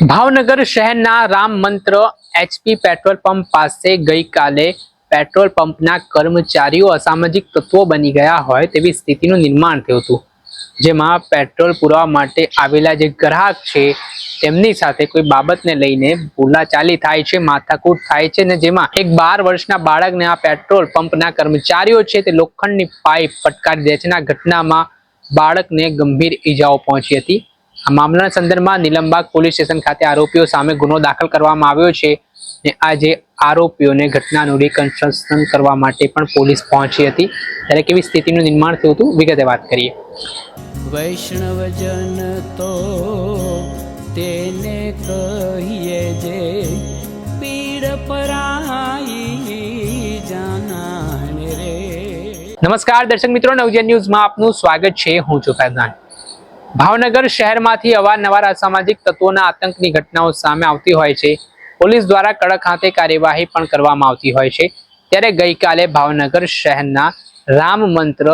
ભાવનગર શહેરના રામ મંત્ર HP petrol pump પાસે ગઈકાલે પેટ્રોલ પંપના કર્મચારીઓ અસામાજિક તત્વો બની ગયા હોય તેવી સ્થિતિનું નિર્માણ થયું હતું. જેમાં પેટ્રોલ પુરાવા માટે આવેલા જે ગ્રાહક છે, તેમની સાથે કોઈ બાબતને લઈને બોલાચાલી થાય છે, માથાકૂટ થાય છે ને જેમાં એક બાર વર્ષના બાળકને આ પેટ્રોલ પંપના કર્મચારીઓ છે તે લોખંડની પાઇપ ફટકારી દે છે ઘટનામાં બાળકને ગંભીર ઈજાઓ પહોંચી હતી. આ મામલાના સંદર્ભમાં નિલમબાગ પોલીસ સ્ટેશન ખાતે આરોપીઓ સામે ગુનો દાખલ કરવામાં આવ્યો છે ને આજે આરોપીઓને ઘટનાનું રિકન્સ્ટ્રક્શન કરવા માટે પણ પોલીસ પહોંચી હતી. ત્યારે કેવી સ્થિતિનું નિર્માણ થયું હતું વિગતે વાત કરીએ. વૈષ્ણવજન તો તેને કહીએ જે પીડ પરાઈ જાના રે. નમસ્કાર દર્શક મિત્રો નવજન ન્યૂઝમાં આપનું સ્વાગત છે. હું છું ફૈઝાન. ભાવનગર શહેરમાંથી અવારનવાર અસામાજિક તત્વોના આતંકની ઘટનાઓ સામે આવતી હોય છે. પોલીસ દ્વારા કડક હાથે કાર્યવાહી પણ કરવામાં આવતી હોય છે. ત્યારે ગઈકાલે ભાવનગર શહેરના રામ મંત્ર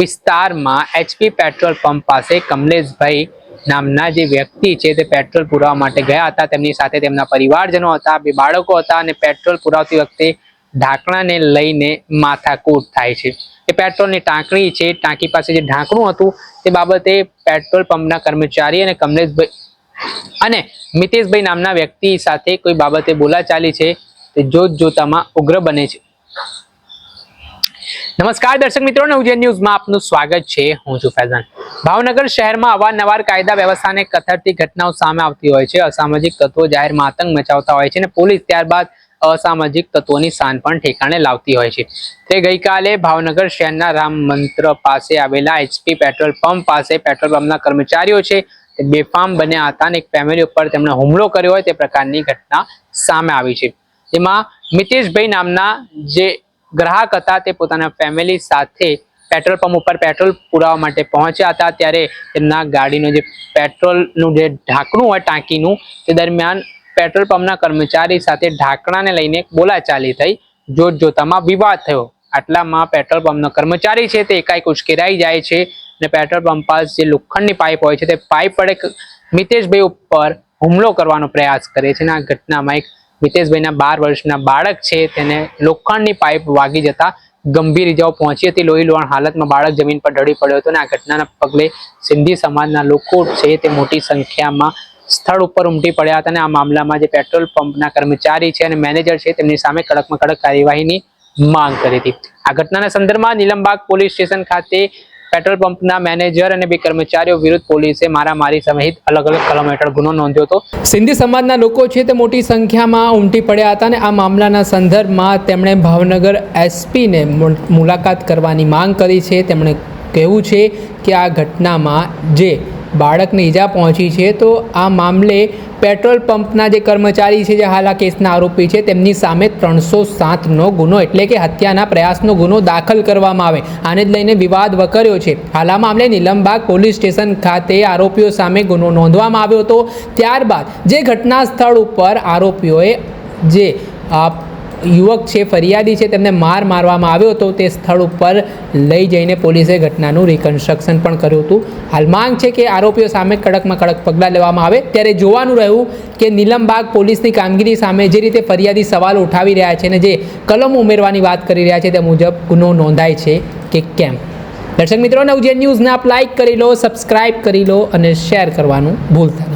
વિસ્તારમાં એચપી પેટ્રોલ પંપ પાસે કમલેશભાઈ નામના જે વ્યક્તિ છે તે પેટ્રોલ પુરાવા માટે ગયા હતા. તેમની સાથે તેમના પરિવારજનો હતા, બે બાળકો હતા અને પેટ્રોલ પુરાવતી વખતે ઢાંકણાને લઈને માથાકૂટ થાય છે. એ પેટ્રોલની ટાંકણી છે, ટાંકી પાસે જે ઢાંકણું હતું, તે બાબતે પેટ્રોલ પંપના કર્મચારી અને કમલેશભાઈ અને મિતેશભાઈ નામના વ્યક્તિ સાથે કોઈ બાબતે બોલાચાલી છે, તે જોત જોતામાં ઉગ્ર બને છે. નમસ્કાર દર્શક મિત્રો નવજન ન્યૂઝમાં આપનું સ્વાગત છે. હું છું ફૈઝાન. ભાવનગર શહેરમાં અવારનવાર કાયદા વ્યવસ્થાને કથળતી ઘટનાઓ સામે આવતી હોય છે. અસામાજિક તત્વો જાહેરમાં આતંક મચાવતા હોય છે અને પોલીસ ત્યારબાદ અસામાજિક તત્વોની શાન પણ ઠેકાણે લાવતી હોય છે. તે ગઈકાલે ભાવનગર શહેરના રામ મંત્ર પાસે આવેલા એચપી પેટ્રોલ પંપ પાસે પેટ્રોલ પંપના કર્મચારીઓ છે. તે બેફામ બન્યા હતા અને એક ફેમિલી ઉપર તેમણે હુમલો કર્યો હોય તે પ્રકારની ઘટના સામે આવી છે. તેમાં મિતેશભાઈ નામના જે ગ્રાહક હતા તે પોતાના ફેમિલી સાથે પેટ્રોલ પંપ ઉપર પેટ્રોલ પુરાવા માટે પહોંચ્યા હતા. ત્યારે તેમના ગાડીનું જે પેટ્રોલનું જે ઢાંકણું હોય, ટાંકીનું, તે દરમિયાન પેટ્રોલ પંપના કર્મચારી સાથે ઢાંકણાને લઈને બોલાચાલી થઈ. જોત જોતામાં વિવાદ થયો. આટલામાં પેટ્રોલ પંપનો કર્મચારી છે તે એકાએક ઉશ્કેરાઈ જાય છે અને પેટ્રોલ પંપ પાસે જે લોખંડની પાઇપ હોય છે તે પાઇપ વડે મિતેશભાઈ ઉપર હુમલો કરવાનો પ્રયાસ કરે છે અને આ ઘટનામાં એક મિતેશભાઈના બાર વર્ષના બાળક છે તેને લોખંડની પાઇપ વાગી જતા ગંભીર ઇજાઓ પહોંચી હતી. લોહી લોહાણ હાલતમાં બાળક જમીન પર ઢળી પડ્યો હતો અને આ ઘટનાના પગલે સિંધી સમાજના લોકો છે તે મોટી સંખ્યામાં સ્થળ ઉપર ઉમટી પડ્યા હતા અને આ મામલામાં જે પેટ્રોલ પંપના કર્મચારી છે અને મેનેજર છે, તેમની સામે કડકમાં કડક કાર્યવાહીની માંગ કરી હતી. આ ઘટનાના સંદર્ભમાં નીલમબાગ પોલીસ સ્ટેશન ખાતે પેટ્રોલ પંપના મેનેજર અને બે કર્મચારીઓ વિરુદ્ધ પોલીસે મારામારી સહિત અલગ અલગ કલમ હેઠળ ગુનો નોંધ્યો હતો. સિંધી સમાજના લોકો છે તે મોટી સંખ્યામાં ઉમટી પડ્યા હતા અને આ મામલાના સંદર્ભમાં તેમણે ભાવનગર એસપીને મુલાકાત કરવાની માંગ કરી છે. તેમણે કહેવું છે કે આ ઘટનામાં જે બાળકને ઈજા પહોંચી છે, તો આ મામલે પેટ્રોલ પંપના જે કર્મચારી છે, જે હાલ આ કેસના આરોપી છે, તેમની સામે ત્રણસો સાતનો ગુનો, એટલે કે હત્યાના પ્રયાસનો ગુનો દાખલ કરવામાં આવે. આને જ લઈને વિવાદ વકર્યો છે. હાલ આ મામલે નિલમબાગ પોલીસ સ્ટેશન ખાતે આરોપીઓ સામે ગુનો નોંધવામાં આવ્યો હતો. ત્યારબાદ જે ઘટના સ્થળ ઉપર આરોપીઓએ જે યુવક છે, ફરિયાદી છે, તેમને માર મારવામાં આવ્યો હતો, તે સ્થળ ઉપર લઈ જઈને પોલીસે ઘટનાનું રિકન્સ્ટ્રક્શન પણ કર્યું હતું. હાલ માંગ છે કે આરોપીઓ સામે કડકમાં કડક પગલાં લેવામાં આવે. ત્યારે જોવાનું રહ્યું કે નીલમબાગ પોલીસની કામગીરી સામે જે રીતે ફરિયાદી સવાલ ઉઠાવી રહ્યા છે અને જે કલમ ઉમેરવાની વાત કરી રહ્યા છે, તે મુજબ ગુનો નોંધાય છે કે કેમ. દર્શક મિત્રો નવજે ન્યૂઝને આપ લાઇક કરી લો સબસ્ક્રાઇબ કરી લો અને શેર કરવાનું ભૂલતા